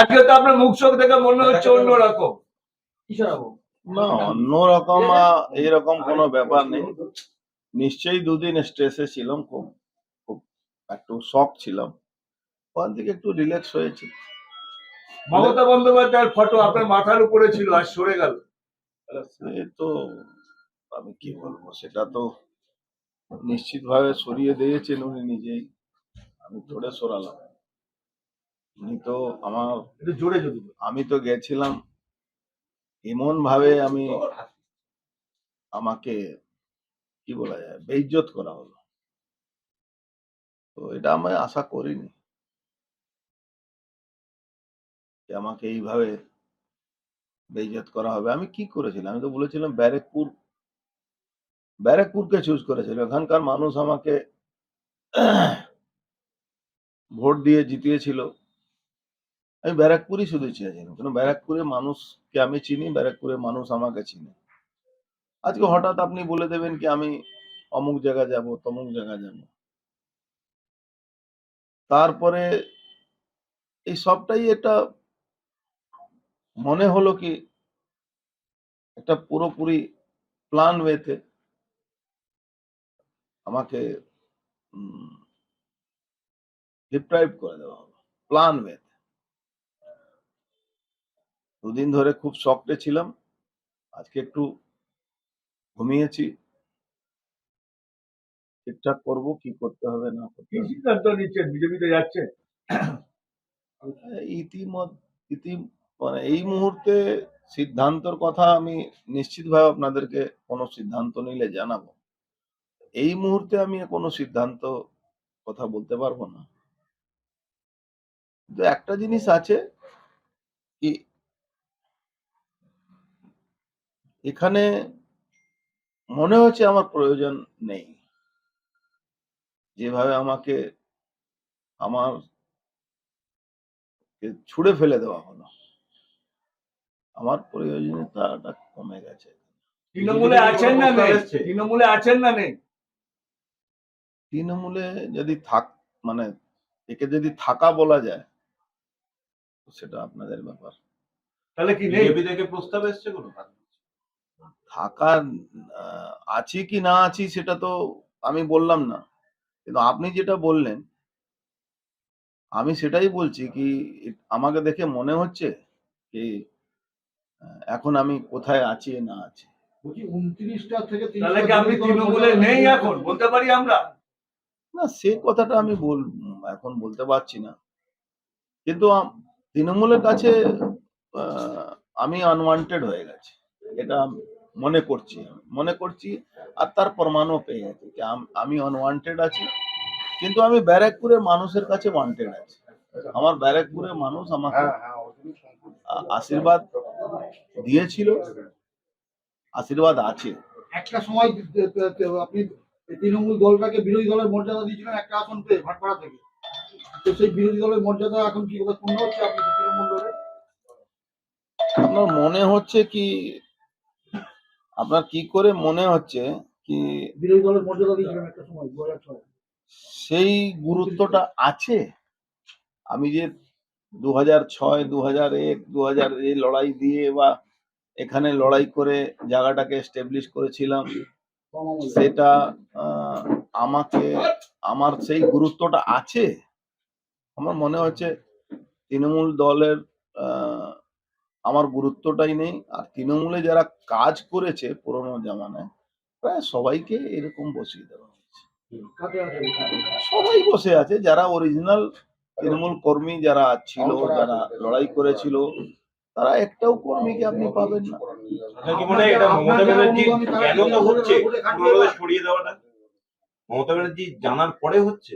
আজকে তো আপনার মুখ চোখ দেখে মনে হচ্ছে অন্যরকম না অন্যরকম এইরকম কোনো ব্যাপার নেই। নিশ্চয়ই দুদিন স্ট্রেসে ছিলাম খুব খুব একটু শখ ছিলাম। ওখান থেকে একটু রিল্যাক্স হয়েছে। মমতা বন্দ্যোপাধ্যায়ের ফটো আপনার মাথার উপরে ছিল আর সরে গেল। সে তো আমি কি বলব সেটা তো নিশ্চিতভাবে সরিয়ে দিয়েছেন উনি নিজেই। আমি ধরে সরালাম। উনি তো আমার একটু জোরে যদি আমি তো গেছিলাম এমন ভাবে আমি আমাকে কি বলা যায় বেইজ্জত করা হলো। তো এটা আমি আশা করিনি। যে আমাকে এইভাবে বেইজ্জত করা হবে। আমি কি করেছিলাম? আমি তো বলেছিলাম ব্যারেকপুর ব্যারেকপুরকে চুজ করেছিল। এখানকার মানুষ আমাকে ভোট দিয়ে জিতিয়েছিল। আমি ব্যারাকপুরই শুধু চেয়েছিলাম কারণ ব্যারাকপুরের মানুষকে আমি চিনি, ব্যারাকপুরের মানুষ আমাকে চিনে। আজকে হঠাৎ আপনি বলে দেবেন কি, আমি অমুক জায়গা যাব, তমুক জায়গা যাব। তারপরে এই সবটাই একটা মনে হলো কি, একটা পুরোপুরি প্ল্যান ওয়েতে আমাকে ডিপ্রাইভ করে দেওয়া হলো প্ল্যান ওয়েতে দুদিন ধরে খুব শক্টে ছিলাম। আজকে একটু ঘুমিয়েছি। ঠিকঠাক করব কি করতে হবে না কি সিদ্ধান্ত নিচ্ছেন বিজেপিতে যাচ্ছেন? ইতিমধ্যে ইতি মানে এই মুহূর্তে সিদ্ধান্তর কথা আমি নিশ্চিতভাবে আপনাদেরকে কোনো সিদ্ধান্ত নিলে জানাব। এই মুহূর্তে আমি কোনো সিদ্ধান্ত কথা বলতে পারব না। কিন্তু একটা জিনিস আছে কি এখানে মনে হচ্ছে আমার প্রয়োজন নেই। যেভাবে আমাকে আমার কে ছুড়ে ফেলে দেওয়া হলো। আমার প্রয়োজনীয়তাটা কমে গেছে। তৃণমূলে আছেন না নেই? তৃণমূলে আছেন না নেই? তৃণমূলে যদি থাক মানে একে যদি থাকা বলা যায় সেটা আপনাদের ব্যাপার। তাহলে কি নেই? বিজেপি থেকে প্রস্তাব এসছে কোনো? থাকা আছি কি না আছি সেটা তো আমি বললাম না। কিন্তু আপনি যেটা বললেন আমি সেটাই বলছি কি আমাকে দেখে মনে হচ্ছে কি এখন আমি কোথায় আছি না আছি। বলছি উনত্রিশটা থেকে তাহলে কি আপনি তৃণমূলে নেই এখন? বলতে পারি আমরা। না সে কথাটা আমি বল এখন বলতে পারছি না। কিন্তু তৃণমূলের কাছে আহ, আমি আনওয়ান্টেড হয়ে গেছি। এটা মনে করছি মনে করছি আর তার প্রমাণও পেয়ে গেছি যে আমি আনওয়ান্টেড আছি কিন্তু আমি ব্যারাকপুরের মানুষের কাছে ওয়ান্টেড আছি। আমার ব্যারাকপুরের মানুষ আমাকে আশীর্বাদ দিয়েছিল আশীর্বাদ আছে। একটা সময় আপনি তৃণমূল দলটাকে বিরোধী দলের মর্যাদা দিয়েছিলেন একটা আসন পেয়ে ভাটপাড়া থেকে। তো সেই বিরোধী দলের মর্যাদা এখন কি কথা পূর্ণ হচ্ছে আপনি তৃণমূল দলের? আপনার মনে হচ্ছে কি আপনার কি করে মনে হচ্ছে কি বিরোধী দলের মর্যাদা দিয়েছিলেন একটা সময় দু হাজার ছয়। সেই গুরুত্বটা আছে? আমি যে দু হাজার ছয় দু হাজার এক দু হাজার এই লড়াই দিয়ে বা এখানে লড়াই করে জায়গাটাকে এস্টাবলিশ করেছিলাম সেটা আমাকে আমার সেই গুরুত্বটা আছে? আমার মনে হচ্ছে তৃণমূল দলের আমার গুরুত্বটাই নেই। আর তৃণমূলে যারা কাজ করেছে পুরোনো জামানায় প্রায় সবাইকে এরকম বসিয়ে দেওয়া হয়েছে। সবাই বসে আছে। যারা অরিজিনাল তৃণমূল কর্মী যারা ছিল যারা লড়াই করেছিল তারা একটাও কর্মীকে আপনি পাবেন না। মমতা ব্যানার্জি জানার পরে হচ্ছে?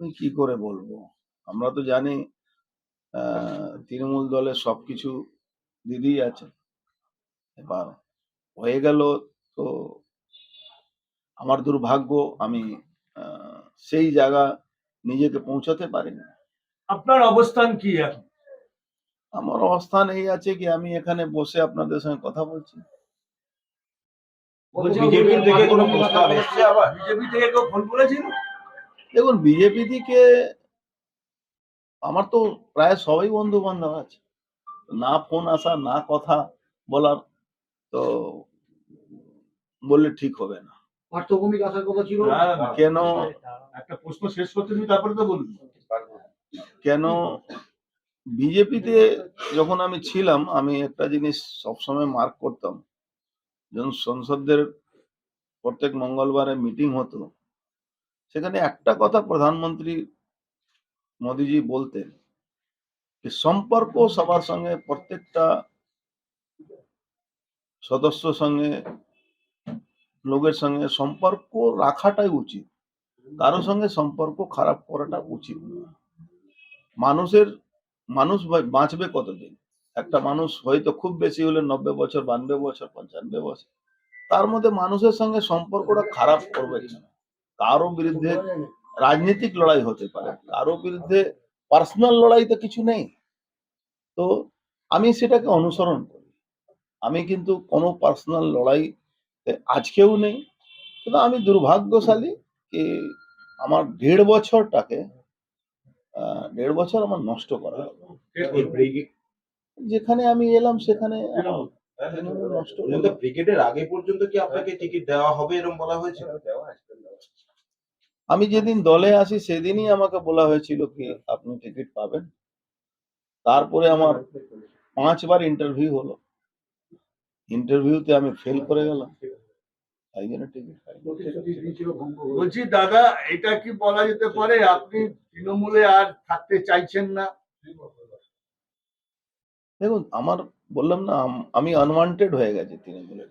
আমি কি করে বলব? আমরা তো জানি আহ, তৃণমূল দলের সবকিছু দিদি আছে। এবার হয়ে গেল তো আমার দুর্ভাগ্য আমি সেই জায়গা নিজেকে পৌঁছাতে পারিনি। আপনার অবস্থান কি এখন? আমার অবস্থান এই আছে কি আমি এখানে বসে আপনাদের সঙ্গে কথা বলছি। বিজেপি থেকে কোনো প্রস্তাব এসছে আবার? বিজেপি থেকে কেউ ফোন করেছিল? দেখুন বিজেপি থেকে আমার তো প্রায় সবাই বন্ধু বান্ধব আছে। না ফোন আসা না কথা বলার তো বললে ঠিক হবে না। পার্থভূমিক আসার কথা ছিল? না, না, না। কেন একটা প্রশ্ন শেষ করতে দিবি তারপরে তো বলবি। কেন বিজেপিতে যখন আমি ছিলাম আমি একটা জিনিস সবসময় মার্ক করতাম। যখন সংসদের প্রত্যেক মঙ্গলবারে মিটিং হতো সেখানে একটা কথা প্রধানমন্ত্রী মোদিজি বলতেন সম্পর্ক সবার সঙ্গে প্রত্যেকটা সদস্য সঙ্গে লোকের সঙ্গে সম্পর্ক রাখাটাই উচিত কারোর সঙ্গে সম্পর্ক খারাপ করাটা উচিত মানুষের মানুষ বাঁচবে কতদিন একটা মানুষ হয়তো খুব বেশি হলে নব্বই বছর, বানবে বছর পঞ্চানব্বই বছর। তার মধ্যে মানুষের সঙ্গে সম্পর্কটা খারাপ করবে কারও বিরুদ্ধে রাজনৈতিক লড়াই হতে পারে, কারও বিরুদ্ধে পার্সোনাল লড়াই তো কিছু নেই। তো আমি সেটাকে অনুসরণ করি। আমি কিন্তু কোনো পার্সোনাল লড়াই আজকেও নেই। কিন্তু আমি দুর্ভাগ্যশালী কি আমার দেড় বছরটাকে আহ, দেড় বছর আমার নষ্ট করা যেখানে আমি এলাম সেখানে নষ্ট ব্রিগেডের আগে পর্যন্ত কি আপনাকে টিকিট দেওয়া হবে এরকম বলা হয়েছিল আমি যেদিন দলে আসি সেদিনই আমাকে বলা হয়েছিল কি আপনি টিকিট পাবেন। তারপরে আমার পাঁচবার ইন্টারভিউ হলো। ইন্টারভিউতে আমি ফেল করে গেলাম। তাই জন্য টিকিট। বলছি দাদা এটা কি বলা যেতে পারে? আপনি তৃণমূলে আর থাকতে চাইছেন না? দেখুন আমার বললাম না আমি আনওয়ান্টেড হয়ে গেছি তৃণমূলের।